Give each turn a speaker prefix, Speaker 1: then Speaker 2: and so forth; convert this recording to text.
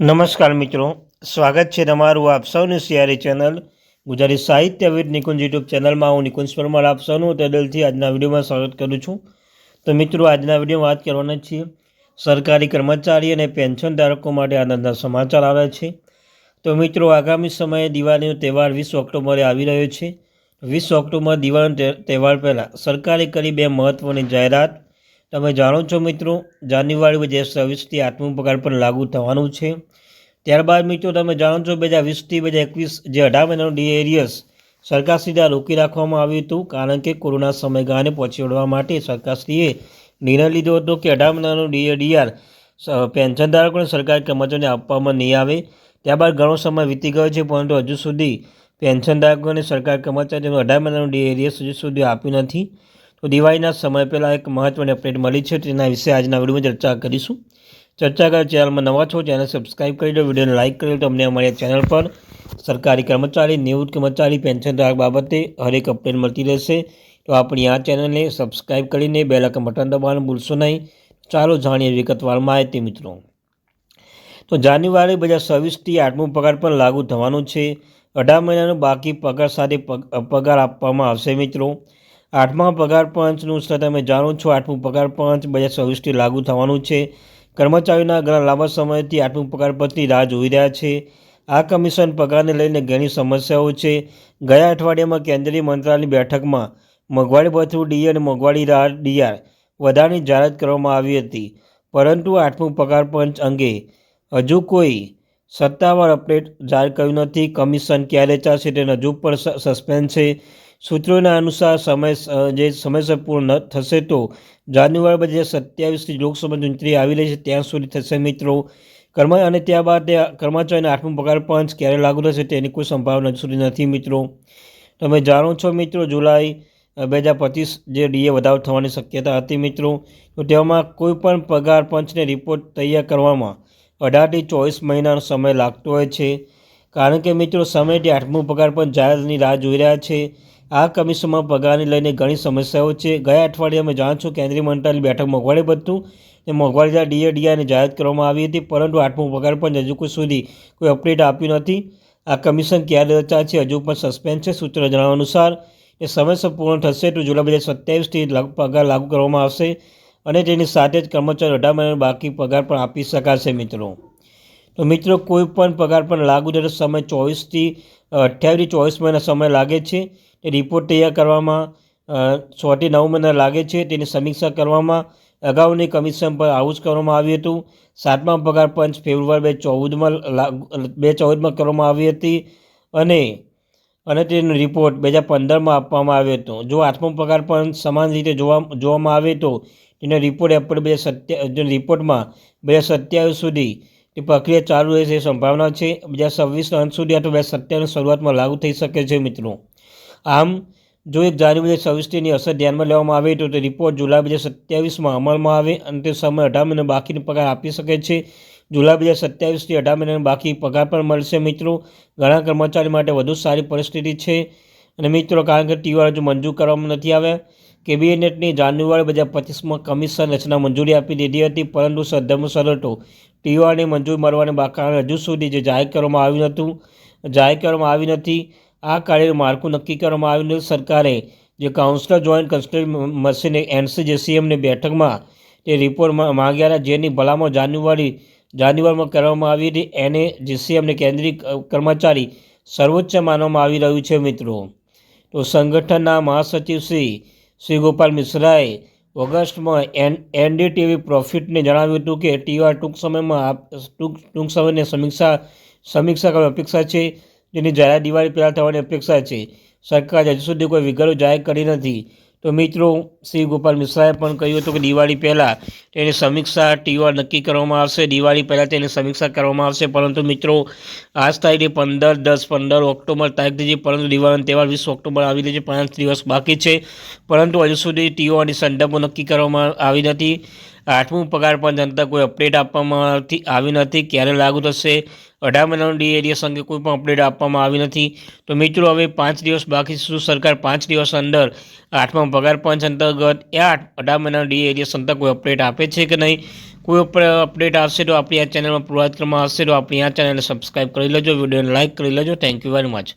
Speaker 1: નમસ્કાર મિત્રો, સ્વાગત છે તમારું આપ સૌની સિયારી ચેનલ ગુજરાતી સાહિત્ય વિદ નિકુંજ યુટ્યુબ ચેનલમાં. હું નિકુંજ પરમાર આપ સૌનું તેદલથી આજના વિડીયોમાં સ્વાગત કરું છું. તો મિત્રો, આજના વિડીયોમાં વાત કરવાના છીએ સરકારી કર્મચારી અને પેન્શન ધારકો માટે આનંદના સમાચાર આવે છે. તો મિત્રો, આગામી સમયે દિવાળીનો તહેવાર વીસ ઓક્ટોબરે આવી રહ્યો છે. વીસ ઓક્ટોબર દિવાળીનો તહેવાર પહેલાં સરકારે કરી બે મહત્ત્વની જાહેરાત તમે જાણો છો મિત્રો, જાન્યુઆરી બે હજાર છવ્વીસથી આઠમું પગાર પણ લાગુ થવાનું છે. ત્યારબાદ મિત્રો, તમે જાણો છો બે હજાર વીસથી બે હજાર એકવીસ જે અઢાર મહિનાનું ડી એરિયસ સરકાર સીધા રોકી રાખવામાં આવ્યું હતું, કારણ કે કોરોના સમયગાળાને પહોંચી વળવા માટે સરકારશ્રીએ નિર્ણય લીધો હતો કે અઢાર મહિનાનું ડી ડીઆર પેન્શન ધારકોને સરકારી કર્મચારીઓને આપવામાં નહીં આવે. ત્યારબાદ ઘણો સમય વીતી ગયો છે, પરંતુ હજુ સુધી પેન્શન ધારકોને સરકારી કર્મચારીઓ અઢાર મહિનાનું ડી એરિયસ હજુ સુધી આપ્યું નથી. તો દિવાળીના સમય પહેલાં એક મહત્ત્વની અપડેટ મળી છે, તેના વિશે આજના વિડીયોમાં ચર્ચા કરીશું. ચર્ચા કર ચેનલમાં નવા છો ચેનલ સબસ્ક્રાઈબ કરી દો, વિડીયોને લાઇક કરી દો તમને અમારી ચેનલ પર સરકારી કર્મચારી, નિવૃત્ત કર્મચારી, પેન્શન ધારક બાબતે હરેક અપડેટ મળતી રહેશે. તો આપણી આ ચેનલને સબસ્ક્રાઈબ કરીને બે લાખ બટન દબાવવાનું ભૂલશો નહીં. ચાલો જાણીએ વિગતવાર માહિતી મિત્રો. તો જાન્યુઆરી બે હજાર છવ્વીસથી આઠમું પગાર પણ લાગુ થવાનું છે. અઢાર મહિનાનો બાકી પગાર સાથે પગ- પગાર આપવામાં આવશે મિત્રો. આઠમા પગાર પંચનું સ્તર તમે જાણો છો, આઠમું પગાર પંચ બે હજાર છવ્વીસથી લાગુ થવાનું છે. કર્મચારીઓના ઘણા લાંબા સમયથી આઠમું પગાર પંચની રાહ જોઈ રહ્યા છે. આ કમિશન પગારને લઈને ઘણી સમસ્યાઓ છે. ગયા અઠવાડિયામાં કેન્દ્રીય મંત્રાલયની બેઠકમાં મોંઘવારી ભથ્થું ડી અને મોંઘવારી રાહત ડીઆર વધારાની જાહેરાત કરવામાં આવી હતી. પરંતુ આઠમું પગાર પંચ અંગે હજુ કોઈ સત્તાવાર અપડેટ જાહેર કર્યું નથી. કમિશન ક્યારે ચાલશે તેને હજુ પણ સસ્પેન્સ છે. સૂત્રોના અનુસાર સમય જે સમયસર પૂર્ણ થશે તો જાન્યુઆરી બે હજાર સત્યાવીસથી લોકસભા ચૂંટણી આવી રહી છે. ત્યાં સુધી થશે મિત્રો. કર્મ, અને ત્યારબાદ કર્મચારીને આઠમું પગાર પંચ ક્યારે લાગુ થશે તેની કોઈ સંભાવના સુધી નથી મિત્રો. તમે જાણો છો મિત્રો, જુલાઈ બે હજાર પચીસ જે ડીએ વધારો થવાની શક્યતા હતી મિત્રો, તો તેમાં કોઈ પણ પગાર પંચને રિપોર્ટ તૈયાર કરવામાં અઢારથી ચોવીસ મહિનાનો સમય લાગતો હોય છે. કારણ કે મિત્રો, સમયથી આઠમું પગાર પણ જાહેરની રાહ જોઈ રહ્યા છે. આ કમિશનમાં પગારને લઈને ઘણી સમસ્યાઓ છે. ગયા અઠવાડિયે અમે જાણ છું, કેન્દ્રીય મંત્રાલય બેઠક મોંઘવારી બધું એ મોંઘવારી ડીએડીઆઈને જાહેર કરવામાં આવી હતી, પરંતુ આઠમો પગાર પણ હજુ કોઈ સુધી કોઈ અપડેટ આપ્યું નથી. આ કમિશન ક્યારે રચાશે હજુ પણ સસ્પેન્સ છે, સૂત્રો જણાવ્યા અનુસાર. એ સમયસર પૂર્ણ થશે તો જુલાઈ બે હજાર સત્યાવીસથી પગાર લાગુ કરવામાં આવશે અને તેની સાથે જ કર્મચારી અઢાર મહિનાનો બાકી પગાર પણ આપી શકાશે મિત્રો. તો મિત્રો, કોઈ પણ પગાર પણ લાગુ થતો સમય ચોવીસથી અઠ્યાવીસ ચોવીસ મહિના સમય લાગે છે. તે રિપોર્ટ તૈયાર કરવામાં છથી નવ મહિના લાગે છે. તેની સમીક્ષા કરવામાં અગાઉની કમિશન પર આવું જ કરવામાં આવ્યું હતું. સાતમા પગાર પંચ ફેબ્રુઆરી બે ચૌદમાં બે ચૌદમાં કરવામાં આવી હતી અને અને તેનો રિપોર્ટ બે હજાર પંદરમાં આપવામાં આવ્યો હતો. જો આઠમો પગાર પણ સમાન રીતે જોવા, જોવામાં આવે તો તેનો રિપોર્ટ એપ્રિલ બે સત્યા રિપોર્ટમાં બે હજાર સત્યાવીસ સુધી તે પ્રક્રિયા ચાલુ રહેશે એ સંભાવના છે. બે હજાર અંત સુધી અથવા બે હજાર સત્યાવીસની શરૂઆતમાં લાગુ થઈ શકે છે મિત્રો. આમ, જો એક જાન્યુઆરી છવ્વીસની અસર ધ્યાનમાં લેવામાં આવે તો તે રિપોર્ટ જુલાઈ બે હજાર સત્યાવીસમાં અમલમાં આવે. અને તે સમય અઢાર મહિના બાકીનો પગાર આપી શકે છે. જુલાઈ બે સત્યાવીસથી અઢાર મહિનાનો બાકી પગાર પણ મળશે મિત્રો. ઘણા કર્મચારી માટે વધુ સારી પરિસ્થિતિ છે. અને મિત્રો, કારણ કે ટીઆર હજુ મંજૂર કરવામાં નથી આવ્યા. કેબિનેટની જાન્યુઆરી બે હજાર પચીસમાં કમિશન રચના મંજૂરી આપી દીધી હતી, પરંતુ સદ્ધમ સરતો ટીઆરની મંજૂરી મળવાને કારણે હજુ સુધી જે જાહેર કરવામાં આવ્યું હતું જાહેર કરવામાં આવી નથી, આ કાર્યનું માળખું નક્કી કરવામાં આવ્યું નથી. સરકારે જે કાઉન્સિલર જોઈન્ટ કન્સ્ટ્રક્ટ એનસી એનસીજેસીએમની બેઠકમાં તે રિપોર્ટ માંગ્યા હતા, જેની ભલામણ જાન્યુઆરી, જાન્યુઆરીમાં કરવામાં આવી હતી. એને જીસીએમને કેન્દ્રીય કર્મચારી સર્વોચ્ચ માનવામાં આવી રહ્યું છે, મિત્રો. તો સંગઠનના મહાસચિવ શ્રી શ્રી ગોપાલ મિશ્રાએ ઓગસ્ટમાં એન, એનડીટીવી પ્રોફિટને જણાવ્યું હતું કે ટીઆર ટૂંક સમયમાં ટૂંક ટૂંક સમયની સમીક્ષા સમીક્ષા કરવાની અપેક્ષા છે. જેની જાહેરાત દિવાળી પહેલાં થવાની અપેક્ષા છે. સરકારે હજુ સુધી કોઈ વિગતો જાહેર કરી નથી. તો મિત્રો, શ્રી ગોપાલ મિશ્રાએ પણ કહ્યું હતું કે દિવાળી પહેલાં તેની સમીક્ષા ટીઆર નક્કી કરવામાં આવશે. દિવાળી પહેલાં તેની સમીક્ષા કરવામાં આવશે. પરંતુ મિત્રો, આજ તારીખે પંદર, દસ, પંદર ઓક્ટોબર તારીખથી જે પરંતુ દિવાળીનો તહેવાર વીસ ઓક્ટોબર આવી રહ્યો છે. પાંચ દિવસ બાકી છે. પરંતુ હજુ સુધી ટીઓની સંદર્ભો નક્કી કરવામાં આવી નથી. આઠમું પગાર પણ જનતા કોઈ અપડેટ આપવામાં આવી નથી. ક્યારે લાગુ થશે? અઢાર મહિનાનું ડી એરિયસ અંગે કોઈ પણ અપડેટ આપવામાં આવી નથી. તો મિત્રો, હવે પાંચ દિવસ બાકી શું સરકાર પાંચ દિવસ અંદર આઠમા પગાર પંચ અંતર્ગત એ આઠ, અઢાર મહિનાનું ડી એરિયસ અંતર કોઈ અપડેટ આપે છે કે નહીં? કોઈ અપડેટ આવશે તો આપણી આ ચેનલમાં પ્રોવાઈડ કરવામાં આવશે તો આપણી આ ચેનલને સબસ્ક્રાઈબ કરી લેજો. વિડીયોને લાઇક કરી લેજો. Thank you very much